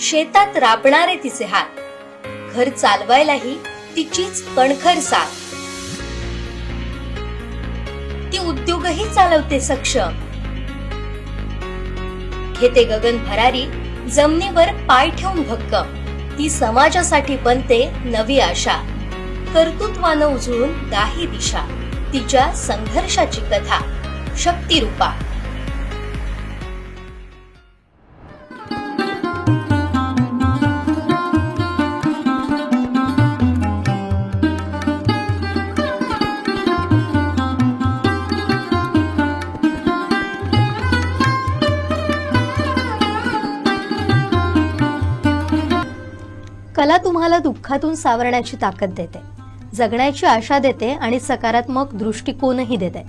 शेतात राबणारे तिचे हात. घर चालवायलाही तिचीच कणखर साथ. ती उद्योगही चालवते सक्षम. घेते गगन भरारी जमिनीवर पाय ठेवून भक्कम. ती समाजासाठी बनते नवी आशा. कर्तृत्वानं उजळून दाही दिशा. तिच्या संघर्षाची कथा. शक्तिरूपा. कला तुम्हाला दुःखातून सावरण्याची ताकद देते. जगण्याची आशा देते आणि सकारात्मक दृष्टिकोनही देते.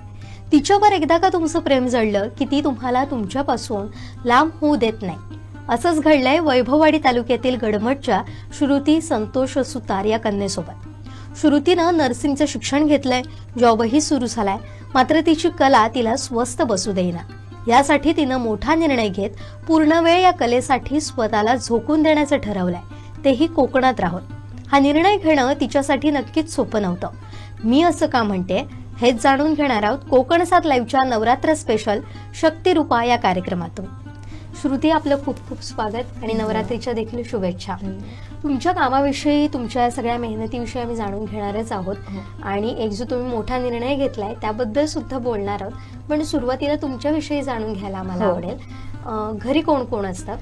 तिच्यावर एकदा का तुमचं प्रेम जडलं की ती तुम्हाला तुमच्यापासून लांब होऊ देत नाही. असंच घडलंय वैभववाडी तालुक्यातील गडमटच्या श्रुती संतोष सुतार या कन्येसोबत. श्रुतीनं नर्सिंगचं शिक्षण घेतलंय जॉबही सुरू झालाय. मात्र तिची कला तिला स्वस्त बसू देईना. यासाठी तिनं मोठा निर्णय घेत पूर्ण वेळ या कलेसाठी स्वतःला झोकून देण्याचं ठरवलंय. तेही कोकणात राहून. हा निर्णय घेणं तिच्यासाठी नक्कीच सोपं नव्हतं. मी असं का म्हणते? हेच जाणून घेणार आहोत कोकण सात लाईव्हच्या नवरात्र स्पेशल शक्तिरूपा या कार्यक्रमातून. श्रुती आपलं खूप खूप स्वागत आणि नवरात्रीच्या देखील शुभेच्छा. तुमच्या कामाविषयी तुमच्या सगळ्या मेहनतीविषयी आम्ही जाणून घेणारच आहोत. आणि एक जो तुम्ही मोठा निर्णय घेतलाय त्याबद्दल सुद्धा बोलणार आहोत. पण सुरुवातीला तुमच्याविषयी जाणून घ्यायला आम्हाला हो. आवडेल. घरी कोण कोण असतं? अ,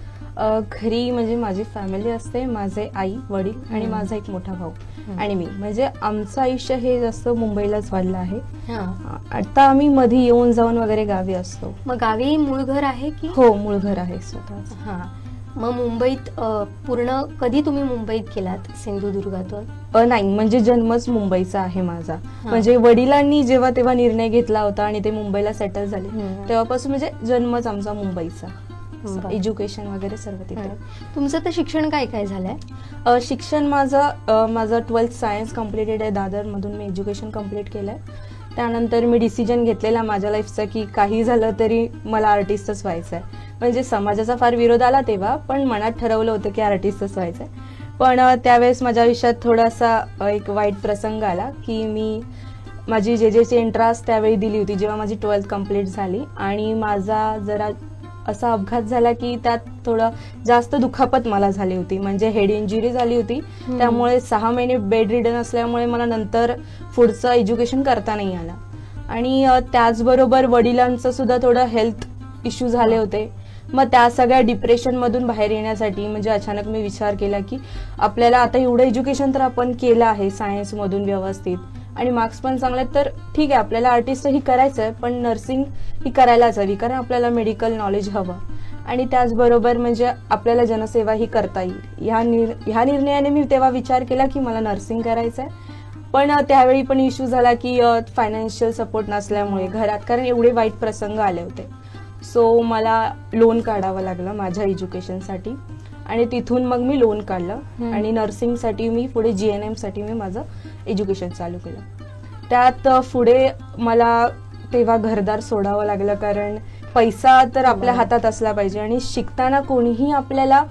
घरी म्हणजे माझी फॅमिली असते माझे आई वडील आणि. माझा एक मोठा भाऊ. आणि मी. म्हणजे आमचं आयुष्य हे जास्त मुंबईलाच वाढलं आहे. हां. आता आम्ही मध्ये येऊन जाऊन वगैरे गावी असतो. मग गावी मूळ घर आहे की? हो मूळ घर आहे स्वतःच. हा. मग मुंबईत पूर्ण कधी तुम्ही मुंबईत गेलात सिंधुदुर्गातून? नाही म्हणजे जन्मच मुंबईचा आहे माझा. म्हणजे वडिलांनी जेव्हा तेव्हा निर्णय घेतला होता आणि ते मुंबईला सेटल झाले. तेव्हापासून म्हणजे जन्मच आमचा मुंबईचा. बरं. एज्युकेशन वगैरे सर्व तिथे. हं. तुमचं तर शिक्षण काय काय झालंय? अ, शिक्षण माझं अ, माझं ट्वेल्थ सायन्स कम्प्लिटेड आहे दादरमधून मी एज्युकेशन कंप्लीट केलं आहे त्यानंतर मी डिसिजन घेतलेला माझ्या लाईफचा की काही झालं तरी मला आर्टिस्टच व्हायचं आहे म्हणजे समाजाचा फार विरोध आला तेव्हा पण मनात ठरवलं होतं की आर्टिस्टच व्हायचं आहे पण अ, त्यावेळेस माझ्या आयुष्यात थोडासा अ, एक वाईट प्रसंग आला की मी माझी जे जेची एंट्रान्स त्यावेळी दिली होती जेव्हा माझी ट्वेल्थ कंप्लीट झाली. आणि माझा जरा असा अपघात झाला की त्यात थोडं जास्त दुखापत मला झाली होती. म्हणजे हेड इंजुरी झाली होती. त्यामुळे सहा महिने बेड रिडन असल्यामुळे मला नंतर पुढचं एज्युकेशन करता नाही आलं. आणि त्याचबरोबर वडिलांचं सुद्धा थोडं हेल्थ इश्यू झाले होते. मग त्या सगळ्या डिप्रेशनमधून बाहेर येण्यासाठी म्हणजे अचानक मी विचार केला की आपल्याला आता एवढं एज्युकेशन तर आपण केलं आहे सायन्समधून व्यवस्थित. आणि मार्क्स पण चांगले तर ठीक आहे आपल्याला आर्टिस्ट ही करायचं आहे पण नर्सिंग ही करायलाच हवी कारण आपल्याला मेडिकल नॉलेज हवं. आणि त्याचबरोबर म्हणजे आपल्याला जनसेवा ही करता येईल. ह्या निर ह्या निर्णयाने मी तेव्हा विचार केला की मला नर्सिंग करायचं आहे पण त्यावेळी पण इश्यू झाला की फायनान्शियल सपोर्ट नसल्यामुळे घरात कारण एवढे वाईट प्रसंग आले होते. सो मला लोन काढावं लागलं माझ्या एज्युकेशनसाठी आणि तिथून मग मी लोन काढलं. आणि नर्सिंगसाठी मी पुढे जी एन एमसाठी मी माझं एज्युकेशन चालू केलं त्यात पुढे मला तेव्हा घरदार सोडावं लागलं कारण पैसा तर आपल्या बरं. हातात असला पाहिजे आणि शिकताना कोणीही आपल्याला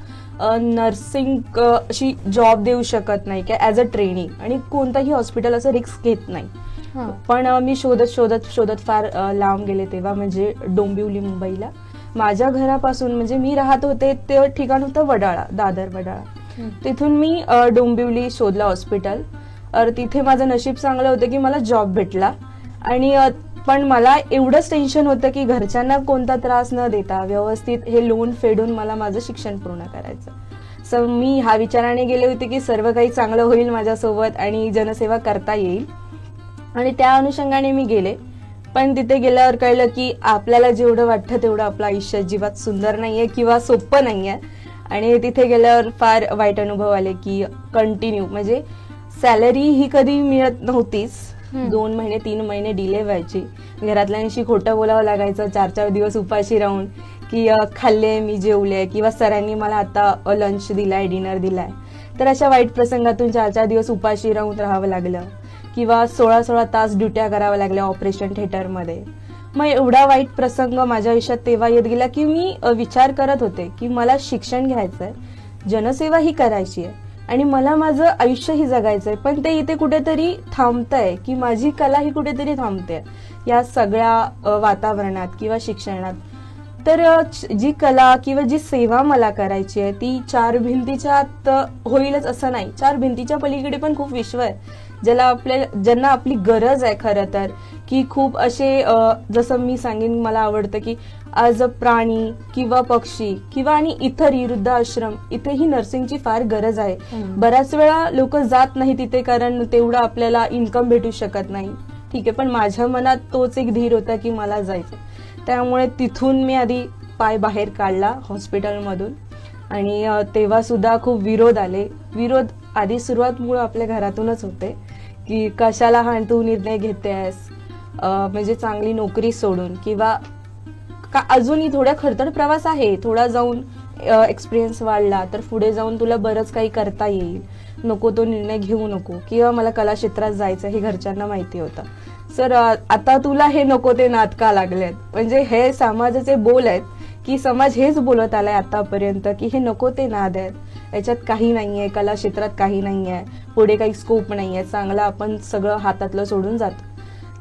नर्सिंग अशी जॉब देऊ शकत नाही की ॲज अ ट्रेनिंग आणि कोणतंही हॉस्पिटल असं रिस्क घेत नाही हां. पण मी शोधत शोधत शोधत फार लांब गेले तेव्हा म्हणजे डोंबिवली मुंबईला माझ्या घरापासून म्हणजे मी राहत होते ते ठिकाण होतं वडाळा दादर वडाळा हं. तिथून मी डोंबिवली शोधला हॉस्पिटल तिथे माझं नशीब चांगलं होतं की मला जॉब भेटला. आणि पण मला एवढंच टेन्शन होतं की घरच्यांना कोणता त्रास न देता व्यवस्थित हे लोन फेडून मला माझं शिक्षण पूर्ण करायचं. सो मी ह्या विचाराने गेले होते की सर्व काही चांगलं होईल माझ्यासोबत आणि जनसेवा करता येईल. आणि त्या अनुषंगाने मी गेले. पण तिथे गेल्यावर कळलं की आपल्याला जेवढं वाटतं तेवढं आपलं आयुष्य अजिबात सुंदर नाही आहे किंवा सोपं नाही आहे आणि तिथे गेल्यावर फार वाईट अनुभव आले की कंटिन्यू म्हणजे सॅलरी ही कधी मिळत नव्हतीच. दोन महिने तीन महिने डिले व्हायची. घरातल्यांशी खोटं बोलावं लागायचं चार चार दिवस उपाशी राहून. की खाल्ले मी जेवले किंवा सरांनी मला आता लंच दिलाय डिनर दिलाय. तर अशा वाईट प्रसंगातून चार चार दिवस उपाशी राहून राहावं लागलं. किंवा सोळा सोळा तास ड्युट्या कराव्या लागल्या ऑपरेशन थिएटरमध्ये मग एवढा वाईट प्रसंग माझ्या आयुष्यात तेव्हा येत गेला की मी विचार करत होते की मला शिक्षण घ्यायचंय जनसेवा ही करायची आहे आणि मला माझं आयुष्यही जगायचं आहे पण ते इथे कुठेतरी थांबतंय की माझी कला ही कुठेतरी थांबते. या सगळ्या वातावरणात किंवा शिक्षणात. तर जी कला किंवा जी सेवा मला करायची आहे ती चार भिंतीच्या आत होईलच असं नाही. चार भिंतीच्या पलीकडे पण खूप विश्व आहे. ज्याला आपल्या ज्यांना आपली गरज आहे खरं तर की खूप असे जसं मी सांगेन मला आवडतं की आज प्राणी किंवा पक्षी किंवा आणि इतर विरुद्ध आश्रम इथेही नर्सिंगची फार गरज आहे. बऱ्याच वेळा लोक जात नाही तिथे कारण तेवढं आपल्याला इन्कम भेटू शकत नाही. ठीक आहे पण माझ्या मनात तोच एक धीर होता की मला जायचं त्यामुळे तिथून मी आधी पाय बाहेर काढला हॉस्पिटलमधून आणि तेव्हा सुद्धा खूप विरोध आले. विरोध आधी सुरुवात मूळ आपल्या घरातूनच होते. की कशाला हा तू निर्णय घेतेस? म्हणजे चांगली नोकरी सोडून किंवा का अजूनही थोड्या खडतर प्रवास आहे. थोडा जाऊन एक्सपिरियन्स वाढला तर पुढे जाऊन तुला बरंच काही करता येईल. नको तो निर्णय घेऊ नको. किंवा मला कला क्षेत्रात जायचं हे घरच्यांना माहिती होतं. सर आता तुला हे नको ते नाटका लागलेत. म्हणजे हे समाजाचे बोल आहेत की समाज हेच बोलत आलाय आतापर्यंत की हे नको ते नाद आहेत. याच्यात काही नाही आहे कला क्षेत्रात काही नाही आहे पुढे काही स्कोप नाही आहे चांगलं आपण सगळं हातातलं सोडून जातो.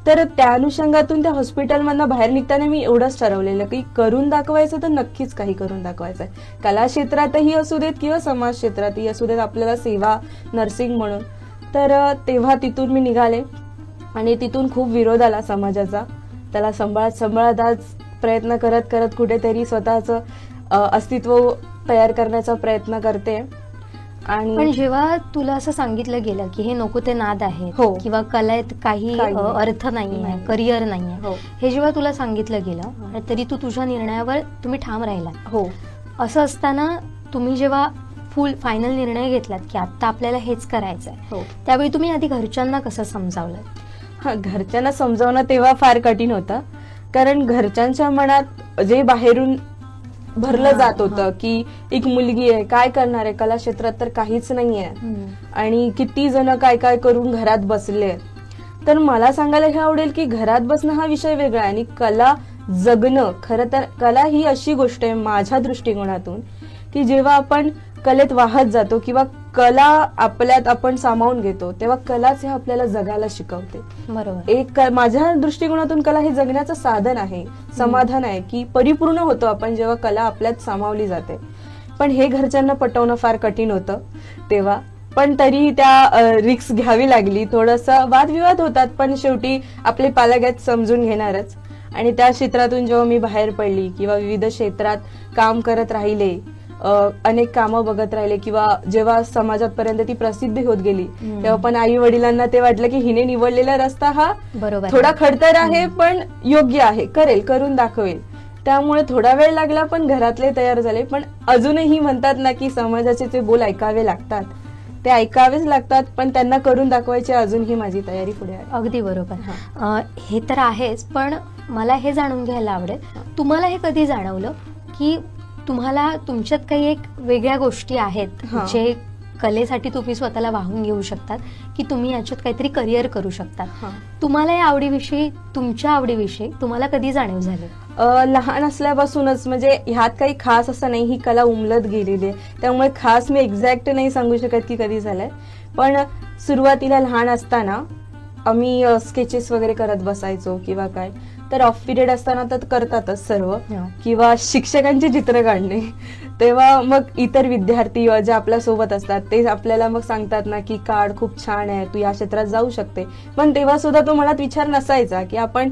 तर त्या अनुषंगातून त्या हॉस्पिटलमधनं बाहेर निघताना मी एवढंच ठरवलेलं की करून दाखवायचं तर नक्कीच काही करून दाखवायचं आहे कला क्षेत्रातही असू देत किंवा समाज क्षेत्रातही असू देत आपल्याला सेवा नर्सिंग म्हणून. तर तेव्हा तिथून मी निघाले आणि तिथून खूप विरोध आला समाजाचा. त्याला सांभाळत सांभाळत आज प्रयत्न करत करत कुठेतरी स्वतःचं अस्तित्व तयार करण्याचा प्रयत्न करते. पण आणि जेव्हा तुला असं सांगितलं गेलं की हे नको ते नाद आहेत हो. किंवा कलेत काही काही अ, नाही. अर्थ नाहीये नाही. करिअर नाहीये हो. हे जेव्हा तुला सांगितलं गेलं तरी तू तुझ्या निर्णयावर तुम्ही ठाम राहिला हो. असं असताना तुम्ही जेव्हा फुल फायनल निर्णय घेतलात की आता आपल्याला हेच करायचं आहे हो. त्यावेळी तुम्ही आधी घरच्यांना कसं समजावलं? हा घरच्यांना समजावणं तेव्हा फार कठीण होतं. कारण घरच्यांच्या मनात जे बाहेरून भरलं जात होतं. की एक मुलगी आहे काय करणार आहे? कला क्षेत्रात तर काहीच नाहीये आणि किती जण काय काय करून घरात बसले तर मला सांगायला हे आवडेल की घरात बसणं हा विषय वेगळा आहे आणि कला जगणं खरं तर कला ही अशी गोष्ट आहे माझ्या दृष्टिकोनातून की जेव्हा आपण कलेत वाहत जातो किंवा कला आपल्यात आपण सामावून घेतो तेव्हा कलाच हे आपल्याला जगायला शिकवते. बरोबर. एक माझ्या दृष्टिकोनातून कला हे जगण्याचं साधन आहे समाधान आहे की परिपूर्ण होतो आपण जेव्हा कला आपल्यात सामावली जाते. पण हे घरच्यांना पटवणं फार कठीण होतं तेव्हा. पण तरी त्या रिक्स घ्यावी लागली थोडस वादविवाद होतात पण शेवटी आपले पालक समजून घेणारच. आणि त्या क्षेत्रातून जेव्हा मी बाहेर पडली किंवा विविध क्षेत्रात काम करत राहिले अनेक कामं बघत राहिले किंवा जेव्हा समाजात पर्यंत ती प्रसिद्धी होत गेली. तेव्हा पण आई वडिलांना ते वाटलं की हिने निवडलेला रस्ता हा बरोबर थोडा खडतर आहे पण योग्य आहे करेल करून दाखवेल. त्यामुळे थोडा वेळ लागला पण घरातले तयार झाले. पण अजूनही म्हणतात ना की समाजाचे ते बोल ऐकावे लागतात ते ऐकावेच लागतात पण त्यांना करून दाखवायची अजूनही माझी तयारी पुढे आहे. अगदी बरोबर. हा. हे तर आहेच पण मला हे जाणून घ्यायला आवडेल. तुम्हाला हे कधी जाणवलं की तुम्हाला तुमच्यात काही एक वेगळ्या गोष्टी आहेत हा. जे कलेसाठी तुम्ही स्वतःला वाहून घेऊ शकतात की तुम्ही याच्यात काहीतरी करिअर करू शकतात. तुम्हाला या आवडीविषयी तुमच्या आवडीविषयी तुम्हाला कधी जाणीव झाली? अ, लहान असल्यापासूनच म्हणजे ह्यात काही खास असं नाही ही कला उमलत गेलेली आहे. त्यामुळे खास मी एक्झॅक्ट नाही सांगू शकत की कधी झालंय. पण सुरुवातीला लहान असताना आम्ही स्केचेस वगैरे करत बसायचो किंवा काय. तर ऑफ पिरियड असताना तर करतातच सर्व. किंवा शिक्षकांची चित्र काढणे. तेव्हा मग इतर विद्यार्थी जे आपल्यासोबत असतात ते आपल्याला मग सांगतात ना की काढ खूप छान आहे तू या क्षेत्रात जाऊ शकते. पण तेव्हा सुद्धा तो मनात विचार नसायचा की आपण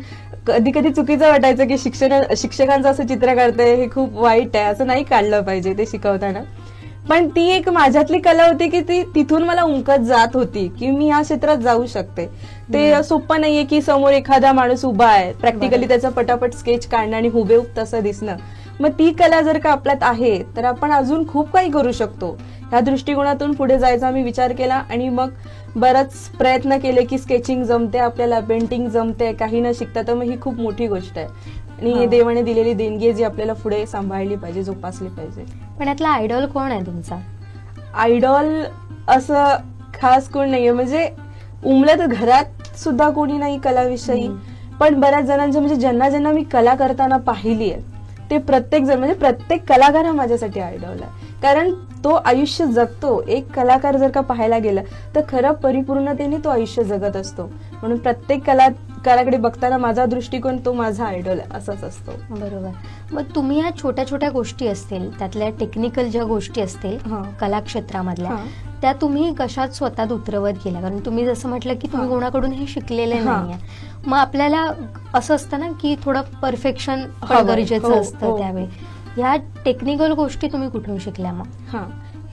कधी कधी चुकीचं वाटायचं की शिक्षण शिक्षकांचं असं चित्र काढतंय हे खूप वाईट आहे असं नाही काढलं पाहिजे ते शिकवताना. पण ती एक माझ्यातली कला होती की ती तिथून मला उमकत जात होती की मी या क्षेत्रात जाऊ शकते. ते सोपं नाहीये की समोर एखादा माणूस उभा आहे. प्रॅक्टिकली. त्याचं पटापट स्केच काढणं आणि हुबेहूब तसं दिसणं. मग ती कला जर का आपल्यात आहे तर आपण अजून खूप काही करू शकतो. ह्या दृष्टिकोनातून पुढे जायचा मी विचार केला आणि मग बराच प्रयत्न केले की स्केचिंग जमते आपल्याला पेंटिंग जमते काही न शिकता. तर मग ही खूप मोठी गोष्ट आहे. आणि हा. देवाने दिलेली देणगी जी आपल्याला पुढे सांभाळली पाहिजे जोपासली पाहिजे. पण यातला आयडॉल कोण आहे तुमचा? आयडॉल असं खास कोण नाहीये. म्हणजे उमलं तर घरात सुद्धा कोणी नाही कलाविषयी. पण बऱ्याच जणांच्या म्हणजे ज्यांना ज्यांना मी कला करताना पाहिली आहे ते प्रत्येक जण म्हणजे प्रत्येक कलाकार हा माझ्यासाठी आयडॉल आहे कारण तो आयुष्य जगतो एक कलाकार जर का पाहायला गेला तर खरं परिपूर्णतेने तो आयुष्य जगत असतो म्हणून प्रत्येक कलाकाराकडे बघताना माझा दृष्टिकोन तो माझा आयडॉल असाच असतो बरोबर मग तुम्ही ह्या छोट्या छोट्या गोष्टी असतील त्यातल्या टेक्निकल ज्या गोष्टी असतील. कलाक्षेत्रामधल्या. त्या तुम्ही कशात स्वतःत उतरवत गेल्या कारण तुम्ही जसं म्हटलं की तुम्ही. कोणाकडून हे शिकलेले. नाहीये मग आपल्याला असं असतं ना की थोडं परफेक्शन. गरजेचं हो, असतं हो. त्यावेळी ह्या टेक्निकल गोष्टी तुम्ही कुठून शिकल्या मग? हा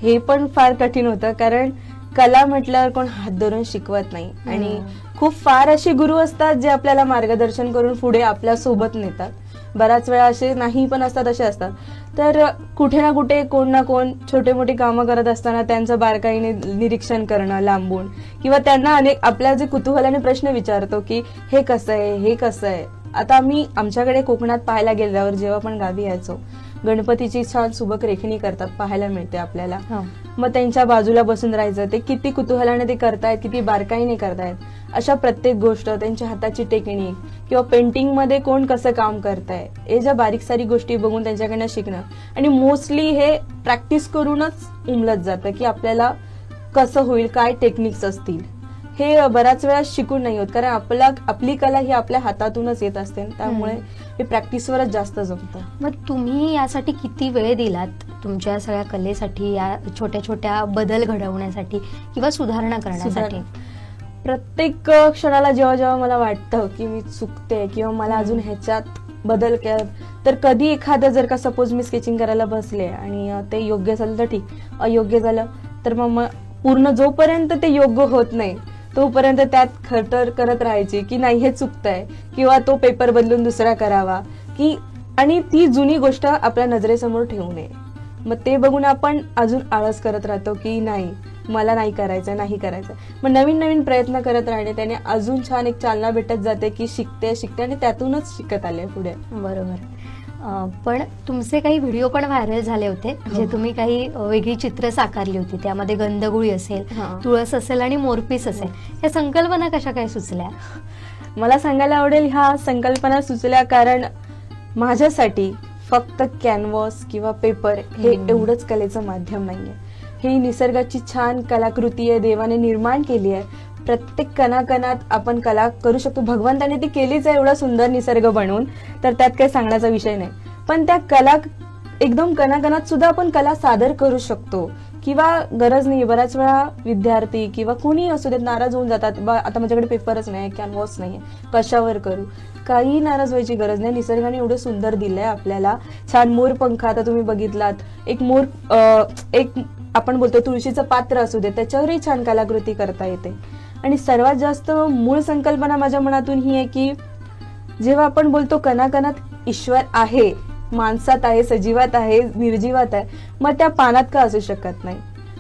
हे पण फार कठीण होतं कारण कला म्हटल्यावर कोण हात धरून शिकवत नाही. आणि. खूप फार असे गुरु असतात जे आपल्याला मार्गदर्शन करून पुढे आपल्यासोबत नेतात. बऱ्याच वेळा असे नाही पण असतात असे असतात. तर कुठे ना कुठे कोण ना कोण छोटे मोठे कामं करत असताना त्यांचं बारकाईने निरीक्षण करणं लांबून. किंवा त्यांना अनेक आपल्या जे कुतूहलाने प्रश्न विचारतो की हे कसं आहे? हे कसं आहे? आता आम्ही आमच्याकडे कोकणात पाहायला गेल्यावर जेव्हा पण गावी यायचो गणपतीची छान सुबक रेखणी करतात पाहायला मिळते आपल्याला. हा. मग त्यांच्या बाजूला बसून राहायचं ते किती कुतूहलाने ते करतायत किती बारकाईने करतायत. अशा प्रत्येक गोष्ट त्यांच्या हाताची टेक्निक किंवा पेंटिंगमध्ये कोण कसं काम करताय हे ज्या बारीक सारीक गोष्टी बघून त्यांच्याकडनं शिकणं. आणि मोस्टली हे प्रॅक्टिस करूनच उमलत जातं की आपल्याला कसं होईल काय टेक्निक्स असतील. हे बऱ्याच वेळा शिकून नाही होत. कारण आपला आपली कला ही आपल्या हातातूनच येत असते. त्यामुळे हे प्रॅक्टिसवरच जास्त जमतं. मग तुम्ही यासाठी किती वेळ दिलात? तुमच्या सगळ्या कलेसाठी या छोट्या छोट्या बदल घडवण्यासाठी किंवा सुधारणा करण्यासाठी? प्रत्येक क्षणाला जेव्हा जेव्हा मला वाटतं की मी चुकते किंवा मला अजून ह्याच्यात बदल कर तर कधी एखादं जर का सपोज मी स्केचिंग करायला बसले आणि ते योग्य झालं तर ठीक. अयोग्य झालं तर मग पूर्ण जोपर्यंत ते योग्य होत नाही तोपर्यंत त्यात खरतर करत राहायची की नाही हे चुकतंय. किंवा तो पेपर बदलून दुसरा करावा. की आणि ती जुनी गोष्ट आपल्या नजरेसमोर ठेवू नये. मग ते बघून आपण अजून आळस करत राहतो की नाही मला नाही करायचं नाही करायचं मग नवीन नवीन प्रयत्न करत राहणे त्याने अजून छान एक चालना भेटत जाते की शिकते शिकते आणि त्यातूनच शिकत आले पुढे. बरोबर. पण तुमचे काही व्हिडिओ पण व्हायरल झाले होते जे तुम्ही काही वेगळी चित्र साकारली होती. त्यामध्ये गंधगुळी असेल हा. तुळस असेल आणि मोरपीस असेल. या संकल्पना कशा काय सुचल्या? मला सांगायला आवडेल ह्या संकल्पना सुचल्या कारण माझ्यासाठी फक्त कॅनव्हास किंवा पेपर हे. एवढंच कलेचं माध्यम नाहीये. ही निसर्गाची छान कलाकृती आहे देवाने निर्माण केली आहे. प्रत्येक कणाकणात आपण कला करू शकतो. भगवंताने ती केलीच आहे एवढा सुंदर निसर्ग बनवून तर त्यात काही सांगण्याचा विषय नाही. पण त्या कला एकदम कणाकणात सुद्धा आपण कला सादर करू शकतो. किंवा गरज नाही बऱ्याच वेळा विद्यार्थी किंवा कोणी असू देत नाराज होऊन जातात. बा आता माझ्याकडे पेपरच नाही कॅनव्हास नाही कशावर करू? काही नाराज व्हायची गरज नाही. निसर्गाने एवढं सुंदर दिलंय आपल्याला. छान मोर पंख आता तुम्ही बघितलात. एक मोर एक आपण बोलतो तुळशीचं पात्र असू दे त्याच्यावरही छान कलाकृती करता येते. आणि सर्वात जास्त मूळ संकल्पना माझ्या मनातून ही आहे की जेव्हा आपण बोलतो कणाकणात ईश्वर आहे माणसात आहे सजीवात आहे निर्जीवात आहे मग त्या पानात का असू शकत नाही?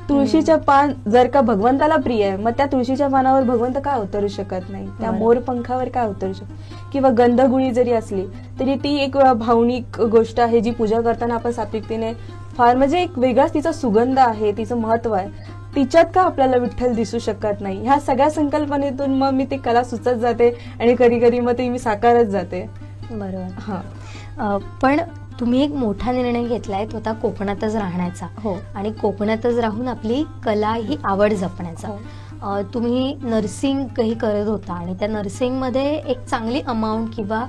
तुळशीच्या पान जर का भगवंताला प्रिय आहे मग त्या तुळशीच्या पानावर भगवंत का उतरू शकत नाही? त्या. मोर पंखावर का उतरू शकत किंवा गंधगुळी जरी असली तरी ती एक भावनिक गोष्ट आहे जी पूजा करताना आपण सात्विकतेने फार म्हणजे एक वेगळाच तिचा सुगंध आहे तिचं महत्त्व आहे. तिच्यात का आपल्याला विठ्ठल दिसू शकत नाही? ह्या सगळ्या संकल्पनेतून मग मी ती कला सुचत जाते आणि कधी कधी मग ती मी साकारत जाते. बरोबर. हा. पण तुम्ही एक मोठा निर्णय घेतलाय तो आता कोकणातच राहण्याचा. हो. आणि कोकणातच राहून आपली कला ही आवड जपण्याचा. हो. तुम्ही नर्सिंगही करत होता आणि त्या नर्सिंगमध्ये एक चांगली अमाऊंट किंवा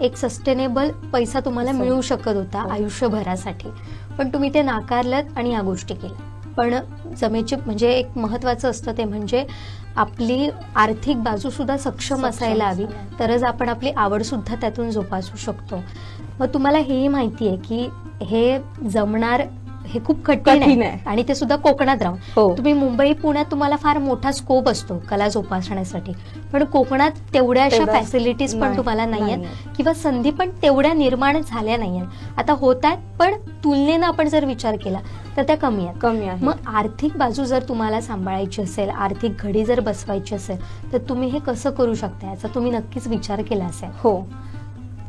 एक सस्टेनेबल पैसा तुम्हाला. मिळू शकत होता हो. आयुष्यभरासाठी. पण तुम्ही ते नाकारलत आणि या गोष्टी केल्या. पण जमेचे म्हणजे एक महत्वाचं असतं ते म्हणजे आपली आर्थिक बाजू सुद्धा सक्षम असायला हवी. तरच आपण आपली आवड सुद्धा त्यातून जोपासू शकतो मग तुम्हाला हेही माहिती आहे की हे जमणार हे खूप कठीण आहे. आणि ते सुद्धा कोकणात राहून. हो. तुम्ही मुंबई पुण्यात तुम्हाला फार मोठा स्कोप असतो कला जोपासण्यासाठी. पण कोकणात तेवढ्या अशा फॅसिलिटीज पण नाही, तुम्हाला नाहीयेत नाहीयेत. किंवा संधी पण तेवढ्या निर्माण झाल्या नाहीयेत. आता होत आहेत पण तुलनेनं आपण जर विचार केला तर त्या कमी आहेत. कमी आहे मग आर्थिक बाजू जर तुम्हाला सांभाळायची असेल आर्थिक घडी जर बसवायची असेल तर तुम्ही हे कसं करू शकता याचा तुम्ही नक्कीच विचार केला असेल. हो.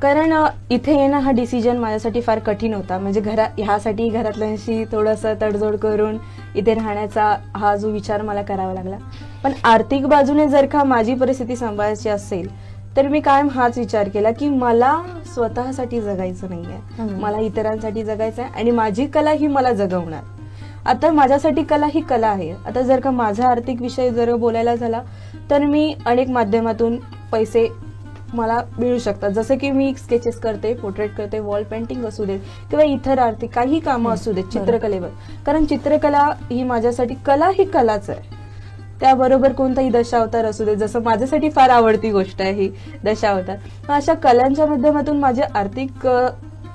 कारण इथे येणं हा डिसिजन माझ्यासाठी फार कठीण होता. म्हणजे घरा ह्यासाठी घरातल्यांशी थोडंसं तडजोड करून इथे राहण्याचा हा जो विचार मला करावा लागला. पण आर्थिक बाजूने जर का माझी परिस्थिती सांभाळायची असेल तर मी कायम हाच विचार केला की मला स्वतःसाठी जगायचं नाहीये. हम्म. मला इतरांसाठी जगायचं आहे आणि माझी कला ही मला जगवणार. आता माझ्यासाठी कला ही कला आहे. आता जर का माझा आर्थिक विषय जर बोलायला झाला तर मी अनेक माध्यमातून पैसे मला मिळू शकतात. जसं की मी स्केचेस करते पोर्ट्रेट करते वॉल पेंटिंग असू देत किंवा इतर आर्थिक काही कामं असू देत चित्रकलेवर. कारण चित्रकला ही माझ्यासाठी कला ही कलाच आहे. त्याबरोबर कोणताही दशावतार असू दे जसं माझ्यासाठी फार आवडती गोष्ट आहे ही दशावतार. अशा कलांच्या माध्यमातून माझी आर्थिक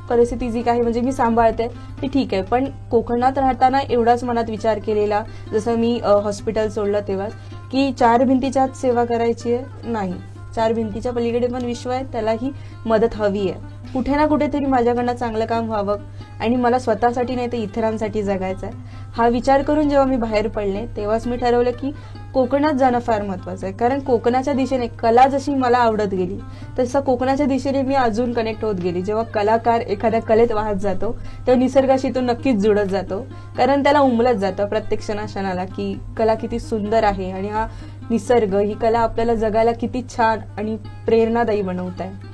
परिस्थिती जी काही म्हणजे मी सांभाळते ती ठीक आहे. पण कोकणात राहताना एवढाच मनात विचार केलेला जसं मी हॉस्पिटल सोडलं तेव्हाच की चार भिंतीच्या सेवा करायची आहे? नाही. चार भिंतीच्या पलीकडे पण विश्व आहे त्यालाही मदत हवी आहे. कुठे ना कुठेतरी माझ्याकडनं चांगलं काम व्हावं आणि मला स्वतःसाठी नाही तर इतरांसाठी जगायचं आहे. हा विचार करून जेव्हा मी बाहेर पडले तेव्हाच मी ठरवलं की कोकणात जाणं फार महत्वाचं आहे. कारण कोकणाच्या दिशेने कला जशी मला आवडत गेली तसं कोकणाच्या दिशेने मी अजून कनेक्ट होत गेली. जेव्हा कलाकार एखाद्या कलेत वाहत जातो तेव्हा निसर्गाशी तो नक्कीच जुळत जातो. कारण त्याला उमलत जातं प्रत्येक क्षणाक्षणाला की कला किती सुंदर आहे आणि हा निसर्ग ही कला आपल्याला जगायला किती छान आणि प्रेरणादायी बनवत आहे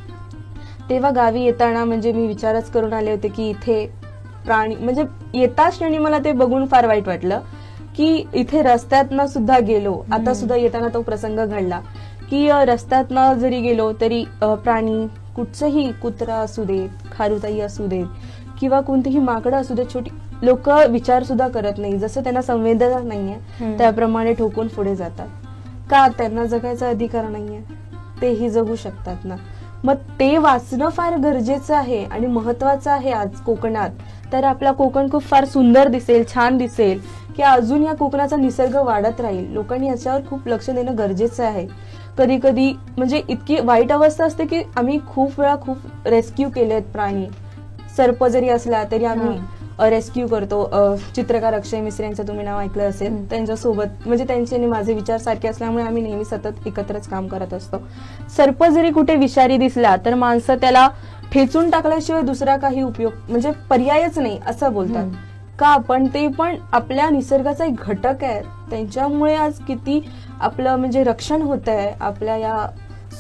तेव्हा गावी येताना म्हणजे मी विचारच करून आले होते की इथे प्राणी म्हणजे येताच क्षणी मला ते बघून फार वाईट वाटलं की इथे रस्त्यातनं सुद्धा गेलो. आता सुद्धा येताना तो प्रसंग घडला की रस्त्यातनं जरी गेलो तरी प्राणी कुठचंही कुत्रा असू देत खारुताई असू देत किंवा कोणतीही माकडं असू देत छोटी लोक विचार सुद्धा करत नाही. जसं त्यांना संवेदना नाहीये. त्याप्रमाणे ठोकून पुढे जातात. का त्यांना जगायचा अधिकार नाहीये? तेही जगू शकतात ना. मग ते वाचणं फार गरजेचं आहे आणि महत्वाचं आहे आज कोकणात. तर आपला कोकण खूप फार सुंदर दिसेल छान दिसेल की अजून या कोकणाचा निसर्ग वाढत राहील. लोकांनी याच्यावर खूप लक्ष देणं गरजेचं आहे. कधी कधी म्हणजे इतकी वाईट अवस्था असते की आम्ही खूप वेळा खूप रेस्क्यू केले आहेत प्राणी. सर्प जरी असला तरी आम्ही रेस्क्यू करतो. चित्रकार अक्षय मिश्र यांचं तुम्ही नाव ऐकलं असेल. त्यांच्यासोबत. म्हणजे त्यांचे आणि माझे विचार सारखे असल्यामुळे आम्ही नेहमी सतत एकत्रच काम करत असतो. सर्प जरी कुठे विषारी दिसला तर माणसं त्याला ठेचून टाकल्याशिवाय दुसरा काही उपयोग म्हणजे पर्यायच नाही असं बोलतात. का? पण ते पण आपल्या निसर्गाचा एक घटक आहे. त्यांच्यामुळे आज किती आपलं म्हणजे रक्षण होत आहे आपल्या या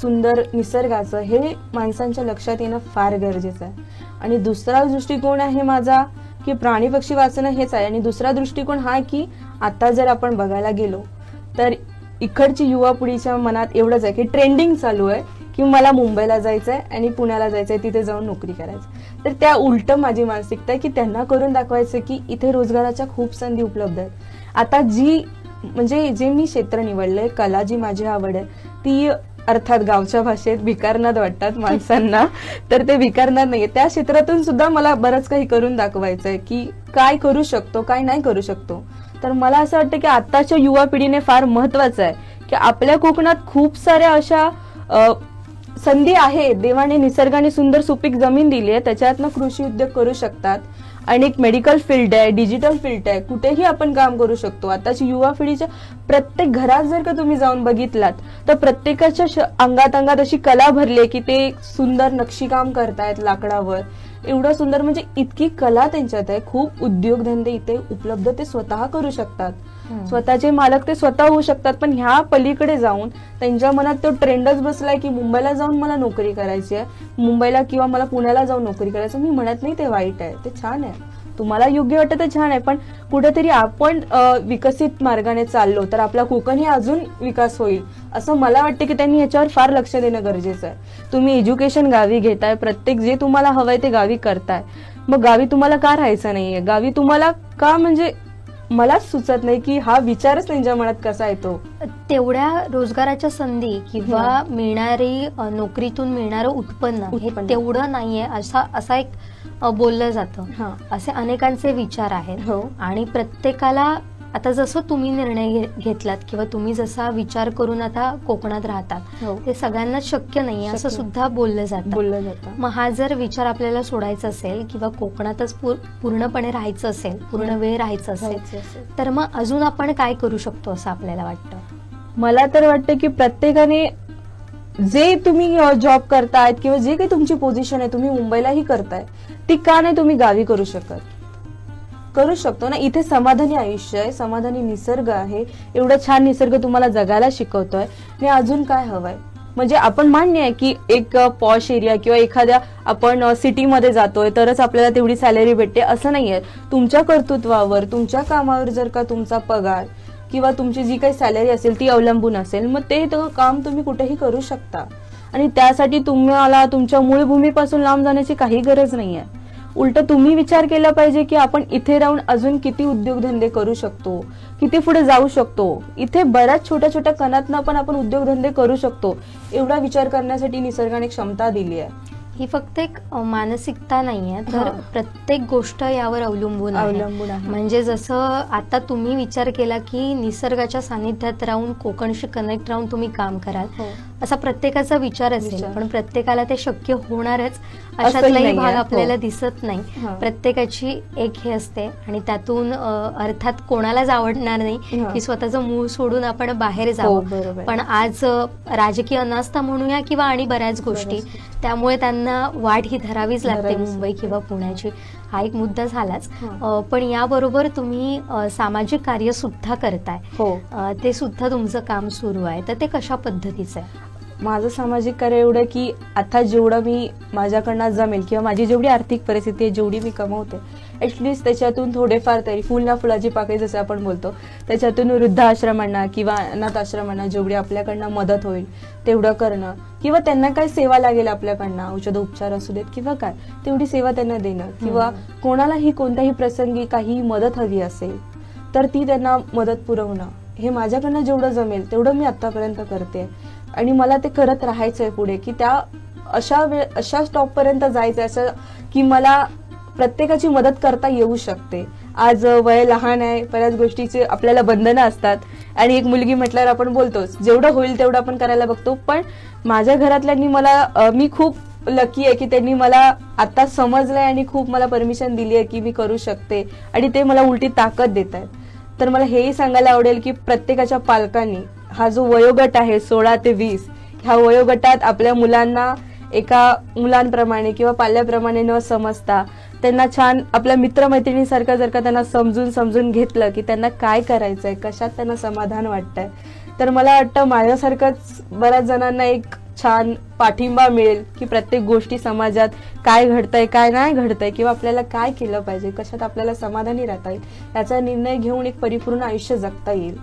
सुंदर निसर्गाचं हे माणसांच्या लक्षात येणं फार गरजेचं आहे. आणि दुसरा दृष्टिकोन आहे माझा की प्राणी पक्षी वाचणं हेच आहे. आणि दुसरा दृष्टिकोन हा की आता जर आपण बघायला गेलो तर इकडची युवा पिढीच्या मनात एवढंच आहे की ट्रेंडिंग चालू आहे की मला मुंबईला जायचंय आणि पुण्याला जायचंय तिथे जाऊन नोकरी करायची. तर त्या उलट माझी मानसिकता आहे की त्यांना करून दाखवायचं की इथे रोजगाराच्या खूप संधी उपलब्ध आहेत. आता जी म्हणजे जे मी क्षेत्र निवडलंय कला जी माझी आवड आहे ती अर्थात गावच्या भाषेत भिकारनाद वाटतात माणसांना. तर ते भिकारनाद नाहीये. त्या क्षेत्रातून सुद्धा मला बरंच काही करून दाखवायचं आहे की काय करू शकतो काय नाही करू शकतो. तर मला असं वाटतं की आताच्या युवा पिढीने फार महत्वाचं आहे की आपल्या कोकणात खूप साऱ्या अशा संधी आहे. देवाने निसर्गाने सुंदर सुपीक जमीन दिली आहे त्याच्यातनं कृषी उद्योग करू शकतात. आणि एक मेडिकल फील्ड आहे डिजिटल फील्ड आहे. कुठेही आपण काम करू शकतो. आताची युवा पिढीच्या प्रत्येक घरात जर का तुम्ही जाऊन बघितलात तर प्रत्येकाच्या अंगात अंगात अशी कला भरली आहे की ते सुंदर नक्षीकाम करतायत लाकडावर. एवढं सुंदर म्हणजे इतकी कला त्यांच्यात आहे. खूप उद्योगधंदे इथे उपलब्ध ते स्वतः करू शकतात. स्वतःचे मालक ते स्वतः होऊ शकतात पण ह्या पलीकडे जाऊन त्यांच्या मनात तो ट्रेंडच बसलाय की मुंबईला जाऊन मला नोकरी करायची आहे मुंबईला किंवा मला पुण्याला जाऊन नोकरी करायचं मी म्हणत नाही ते वाईट आहे ते छान आहे. तुम्हाला योग्य वाटतं तर छान आहे पण कुठेतरी आपण विकसित मार्गाने चाललो तर आपला कोकणही अजून विकास होईल असं मला वाटतं की त्यांनी याच्यावर फार लक्ष देणं गरजेचं आहे. तुम्ही एज्युकेशन गावी घेताय प्रत्येक जे तुम्हाला हवंय ते गावी करताय. मग गावी तुम्हाला का राहायचं नाहीये? गावी तुम्हाला का म्हणजे मलाच सुचत नाही की हा विचारच त्यांच्या मनात कसा येतो. तेवढ्या रोजगाराच्या संधी किंवा मिळणारी नोकरीतून मिळणारं उत्पन्न हे उत्पन्न. तेवढं नाहीये असा असा एक अ, बोललं जातं. हा. असे अनेकांचे विचार आहेत. हो. आणि प्रत्येकाला आता जसं तुम्ही निर्णय घेतलात किंवा तुम्ही जसा विचार करून आता कोकणात राहतात हो. ते सगळ्यांना शक्य नाही असं. सुद्धा बोललं जातं. बोललं जातं. मग हा जर विचार आपल्याला सोडायचा असेल किंवा कोकणातच पूर- पूर्णपणे राहायचं असेल पूर्ण वेळ राहायचं असेल राहायचं असेल. तर मग अजून आपण काय करू शकतो असं आपल्याला वाटतं? मला तर वाटतं की प्रत्येकाने जे तुम्ही जॉब करतायत किंवा जे काही तुमची पोझिशन आहे तुम्ही मुंबईलाही करताय ती का नाही तुम्ही गावी करू शकत. करू शकतो ना? इथे समाधानी आयुष्य आहे समाधानी निसर्ग आहे. एवढा छान निसर्ग तुम्हाला जगायला शिकवतोय. आणि अजून काय हवंय? म्हणजे आपण मान्य आहे की एक पॉश एरिया किंवा एखाद्या आपण सिटीमध्ये जातोय तरच आपल्याला तेवढी सॅलरी भेटते असं नाही आहे तुमच्या कर्तृत्वावर तुमच्या कामावर जर का तुमचा पगार किंवा तुमची जी काही सॅलरी असेल ती अवलंबून असेल मग ते काम तुम्ही कुठेही करू शकता. आणि त्यासाठी तुम्हाला तुमच्या मूळ भूमीपासून लांब जाण्याची काही गरज नाही आहे उलट तुम्ही विचार केला पाहिजे की आपण इथे राहून अजून किती उद्योगधंदे करू शकतो किती पुढे जाऊ शकतो. इथे बऱ्याच छोट्या छोट्या कणातनं पण आपण उद्योगधंदे करू शकतो. एवढा विचार करण्यासाठी निसर्गाने क्षमता दिली आहे. ही फक्त एक मानसिकता नाहीये तर हा. प्रत्येक गोष्ट यावर अवलंबून आहे अवलंबून आहे म्हणजे जसं आता तुम्ही विचार केला की निसर्गाच्या सानिध्यात राहून कोकणशी कनेक्ट राहून तुम्ही काम कराल हो. असा प्रत्येकाचा विचार असेल. पण प्रत्येकाला ते शक्य होणारच अशातलाही. भाग आपल्याला हो. दिसत नाही. प्रत्येकाची एक हे असते आणि त्यातून अर्थात कोणालाच आवडणार नाही. की स्वतःचं मूळ सोडून आपण बाहेर हो जावं पण आज राजकीय अनास्था म्हणूया किंवा आणि बऱ्याच गोष्टी त्यामुळे त्यांना वाट ही धरावीच लागते मुंबई. किंवा पुण्याची. हा एक मुद्दा झालाच. पण याबरोबर तुम्ही सामाजिक कार्य सुद्धा करताय. हो. ते सुद्धा तुमचं काम सुरू आहे. तर ते कशा पद्धतीचं आहे? माझं सामाजिक कार्य एवढं की आता जेवढं मी माझ्याकडनं जमेल किंवा माझी जेवढी आर्थिक परिस्थिती आहे जेवढी मी कमवते ऍटलिस्ट त्याच्यातून थोडेफार तरी फुल ना फुलाची पाकळी जसं आपण बोलतो त्याच्यातून वृद्धाश्रमांना किंवा अनाथ आश्रमांना जेवढी आपल्याकडनं मदत होईल तेवढं करणं. किंवा त्यांना काय सेवा लागेल आपल्याकडनं औषध उपचार असू देत किंवा काय तेवढी सेवा त्यांना देणं. किंवा कोणालाही कोणत्याही प्रसंगी काही मदत हवी असेल तर ती त्यांना मदत पुरवणं. हे माझ्याकडनं जेवढं जमेल तेवढं मी आतापर्यंत करते. आणि मला ते करत राहायचंय पुढे की त्या अशा वेळ अशा स्टॉप पर्यंत जायचं असं की मला प्रत्येकाची मदत करता येऊ शकते. आज वय लहान आहे बऱ्याच गोष्टीचे आपल्याला बंधनं असतात. आणि एक मुलगी म्हटल्यावर आपण बोलतोच जेवढं होईल तेवढं आपण करायला बघतो. पण माझ्या घरातल्यांनी मला मी खूप लकी आहे की त्यांनी मला आता समजलंय आणि खूप मला परमिशन दिली आहे की मी करू शकते. आणि ते मला उलटी ताकद देत आहेत. तर मला हेही सांगायला आवडेल की प्रत्येकाच्या पालकांनी हा जो वयोगट आहे सोळा ते वीस ह्या वयोगटात आपल्या मुलांना एका मुलांप्रमाणे किंवा पाल्याप्रमाणे न समजता त्यांना छान आपल्या मित्रमैत्रिणीसारखं जर का त्यांना समजून समजून घेतलं की त्यांना काय करायचं आहे कशात त्यांना समाधान वाटतंय तर मला वाटतं माझ्यासारखंच बऱ्याच जणांना एक छान पाठिंबा मिळेल की प्रत्येक गोष्टी समाजात काय घडतंय काय नाही घडतंय किंवा आपल्याला काय केलं पाहिजे कशात आपल्याला समाधानी राहता येईल याचा निर्णय घेऊन एक परिपूर्ण आयुष्य जगता येईल.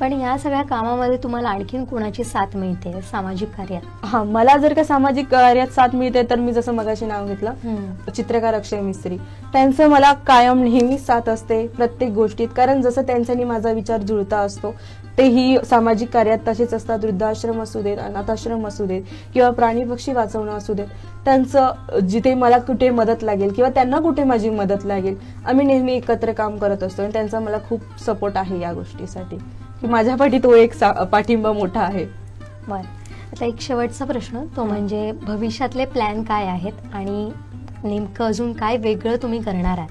पण या सगळ्या कामामध्ये तुम्हाला आणखीन कोणाची साथ मिळते? सामाजिक कार्यात? हा मला जर का सामाजिक कार्यात साथ मिळते तर मी जसं मगाशी नाव घेतलं चित्रकार अक्षय मिस्त्री. त्यांचं मला कायम नेहमीच साथ असते प्रत्येक गोष्टीत. कारण जसं त्यांच्यानी माझा विचार जुळता असतो तेही सामाजिक कार्यात तसेच असतात. वृद्धाश्रम असू देत अनाथाश्रम असू देत किंवा प्राणी पक्षी वाचवणं असू देत. त्यांचं जिथे मला कुठे मदत लागेल किंवा त्यांना कुठे माझी मदत लागेल आम्ही नेहमी एकत्र काम करत असतो. आणि त्यांचा मला खूप सपोर्ट आहे या गोष्टीसाठी. की माझ्या पाठी तो एक सा- पाठिंबा मोठा आहे. बर. आता एक शेवटचा प्रश्न तो म्हणजे भविष्यातले प्लॅन काय आहेत आणि नेमकं अजून काय वेगळं तुम्ही करणार आहात?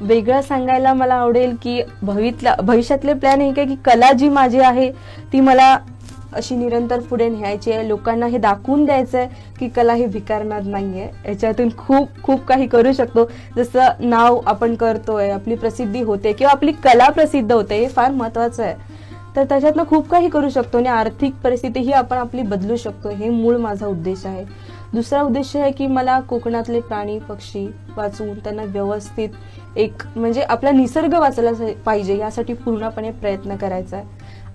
वेगळं सांगायला मला आवडेल की भवितला भविष्यातले प्लॅन हे काय की कला जी माझी आहे ती मला अशी निरंतर पुढे न्यायची आहे. लोकांना हे दाखवून द्यायचं आहे की कला ही भिकारणार नाहीये. याच्यातून खूप खूप काही करू शकतो. जसं नाव आपण करतोय आपली प्रसिद्धी होते किंवा आपली कला प्रसिद्ध होते हे फार महत्वाचं आहे. तर त्याच्यातनं खूप काही करू शकतो आणि आर्थिक परिस्थिती ही आपण आपली बदलू शकतो हे मूळ माझा उद्देश आहे दुसरा उद्देश आहे की मला कोकणातले प्राणी पक्षी वाचवून त्यांना व्यवस्थित एक म्हणजे आपला निसर्ग वाचला पाहिजे यासाठी पूर्णपणे प्रयत्न करायचा आहे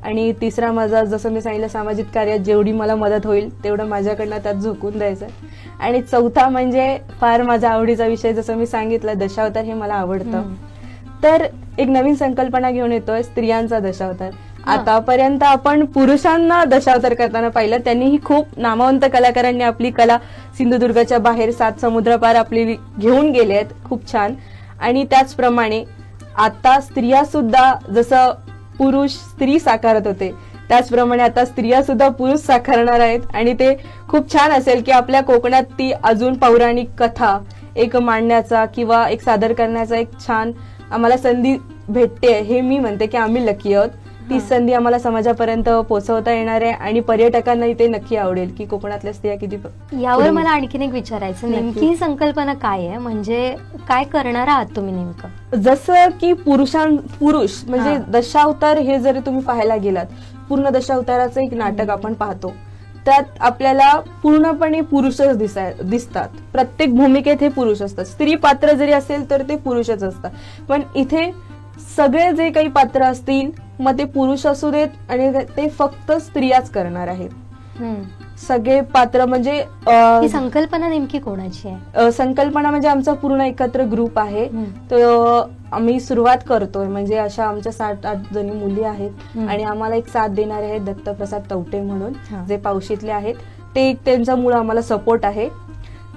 आणि तिसरा माझा जसं मी सांगितलं सामाजिक कार्यात जेवढी मला मदत होईल तेवढं माझ्याकडनं त्यात झोकून द्यायचं आहे आणि चौथा म्हणजे फार माझा आवडीचा विषय जसं मी सांगितलं दशावतार हे मला आवडतं. तर एक नवीन संकल्पना घेऊन येतोय स्त्रियांचा दशावतार. आतापर्यंत आपण पुरुषांना दशावतार करताना पाहिलं त्यांनीही खूप नामवंत कलाकारांनी आपली कला सिंधुदुर्गाच्या बाहेर सात समुद्रपार आपली घेऊन गेले आहेत. खूप छान. आणि त्याचप्रमाणे आता स्त्रिया सुद्धा जसं पुरुष स्त्री साकारत होते त्याचप्रमाणे आता स्त्रिया सुद्धा पुरुष साकारणार आहेत. आणि ते खूप छान असेल की आपल्या कोकणात ती अजून पौराणिक कथा एक मांडण्याचा किंवा एक सादर करण्याचा एक छान आम्हाला संधी भेटते हे मी म्हणते की आम्ही लकी आहोत. ती. संधी आम्हाला समाजापर्यंत पोहोचवता येणार आहे आणि पर्यटकांनाही ते नक्की आवडेल की कोकणातल्या स्त्रिया किती यावर मला आणखीन एक विचारायचं. नेमकी ही संकल्पना काय आहे म्हणजे काय करणार आहात तुम्ही नेमकं जसं की पुरुषां पुरुष म्हणजे. दशावतार हे जरी तुम्ही पाहायला गेलात पूर्ण दशावताराचं एक नाटक. आपण पाहतो त्यात आपल्याला पूर्णपणे पुरुषच दिसाय दिसतात प्रत्येक भूमिकेत हे पुरुष असतात स्त्री पात्र जरी असेल तर ते पुरुषच असतात पण इथे सगळे जे काही पात्र असतील मग ते पुरुष असू देत आणि ते फक्त स्त्रियाच करणार आहेत. सगळे पात्र म्हणजे अ, ही संकल्पना नेमकी कोणाची आहे? अ, संकल्पना म्हणजे आमचा पूर्ण एकत्र ग्रुप आहे. तर आम्ही सुरुवात करतोय. म्हणजे अशा आमच्या सात आठ जणी मुली आहेत. हम्म. आणि आम्हाला एक साथ देणारे आहेत दत्तप्रसाद तवटे म्हणून. जे पावशीतले आहेत. ते एक त्यांचा मुळे आम्हाला सपोर्ट आहे.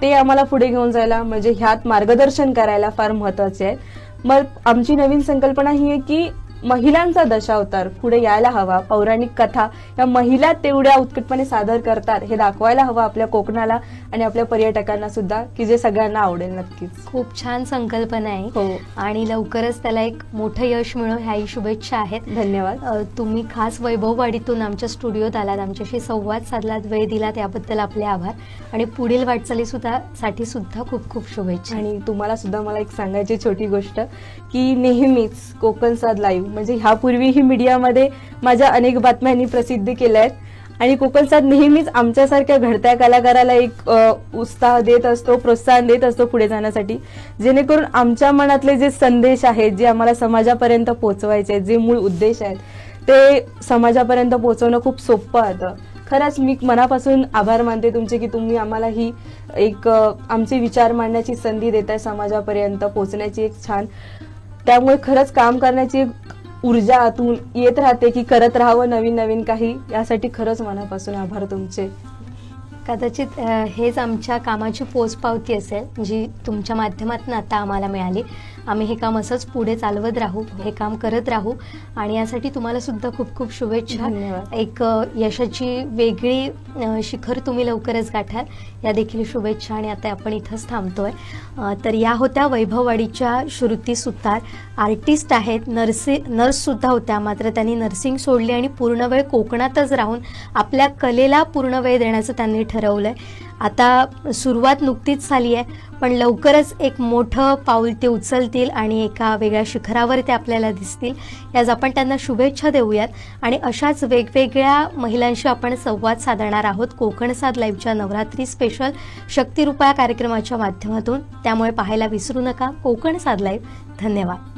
ते आम्हाला पुढे घेऊन जायला म्हणजे ह्यात मार्गदर्शन करायला फार महत्त्वाचे आहे मग आमची नवीन संकल्पना ही आहे की महिलांचा दशावतार पुढे यायला हवा. पौराणिक कथा या महिला तेवढ्या उत्कटपणे सादर करतात. हे दाखवायला हवं आपल्या कोकणाला आणि आपल्या पर्यटकांना सुद्धा की जे सगळ्यांना आवडेल नक्कीच. खूप छान संकल्पना आहे. हो. आणि लवकरच त्याला एक मोठं यश मिळो ह्याही शुभेच्छा आहेत. धन्यवाद. तुम्ही खास वैभववाडीतून आमच्या स्टुडिओत आलात. आमच्याशी संवाद साधलात. वेळ दिलात. याबद्दल आपले आभार. आणि पुढील वाटचाली सुद्धा साठी सुद्धा खूप खूप शुभेच्छा. आणि तुम्हाला सुद्धा मला एक सांगायची छोटी गोष्ट की नेहमीच कोकण साध लाईव्ह म्हणजे ह्यापूर्वीही मीडियामध्ये माझ्या अनेक बातम्यांनी प्रसिद्ध केल्या आहेत. आणि कोकण नेहमीच आमच्यासारख्या घडत्या कलाकाराला एक उत्साह देत असतो प्रोत्साहन देत असतो पुढे जाण्यासाठी. जेणेकरून आमच्या मनातले जे संदेश आहेत जे आम्हाला समाजापर्यंत पोहोचवायचे आहेत जे मूळ उद्देश आहेत ते समाजापर्यंत पोहोचवणं खूप सोपं होतं खरंच मी मनापासून आभार मानते तुमचे की तुम्ही आम्हाला ही एक आमचे विचार मांडण्याची संधी देत आहे समाजापर्यंत पोहोचण्याची एक छान. त्यामुळे खरंच काम करण्याची एक ऊर्जा आतून येत राहते की करत राहावं नवीन नवीन काही यासाठी खरंच मनापासून आभार तुमचे. कदाचित हेच आमच्या कामाची पोचपावती असेल जी तुमच्या माध्यमातून आता आम्हाला मिळाली. आम्ही हे काम असंच पुढे चालवत राहू हे काम करत राहू. आणि यासाठी तुम्हाला सुद्धा खूप खूप शुभेच्छा. एक यशाची वेगळी शिखर तुम्ही लवकरच गाठाल. या देखील शुभेच्छा आणि आता आपण इथंच थांबतोय. तर या होत्या वैभववाडीच्या श्रुती सुतार. आर्टिस्ट आहेत नर्सी नर्ससुद्धा होत्या. मात्र त्यांनी नर्सिंग सोडली आणि पूर्ण वेळ कोकणातच राहून आपल्या कलेला पूर्ण वेळ देण्याचं त्यांनी ठरवलं आहे आता सुरुवात नुकतीच झाली आहे पण लवकरच एक मोठं पाऊल ते उचलतील आणि एका वेगळ्या शिखरावर ते आपल्याला दिसतील. याच आपण त्यांना शुभेच्छा देऊयात. आणि अशाच वेगवेगळ्या महिलांशी आपण संवाद साधणार आहोत. कोकण साध लाईव्हच्या नवरात्री स्पेशल शक्तिरूपा कार्यक्रमाच्या माध्यमातून. त्यामुळे पाहायला विसरू नका. कोकण साध लाईव्ह. धन्यवाद.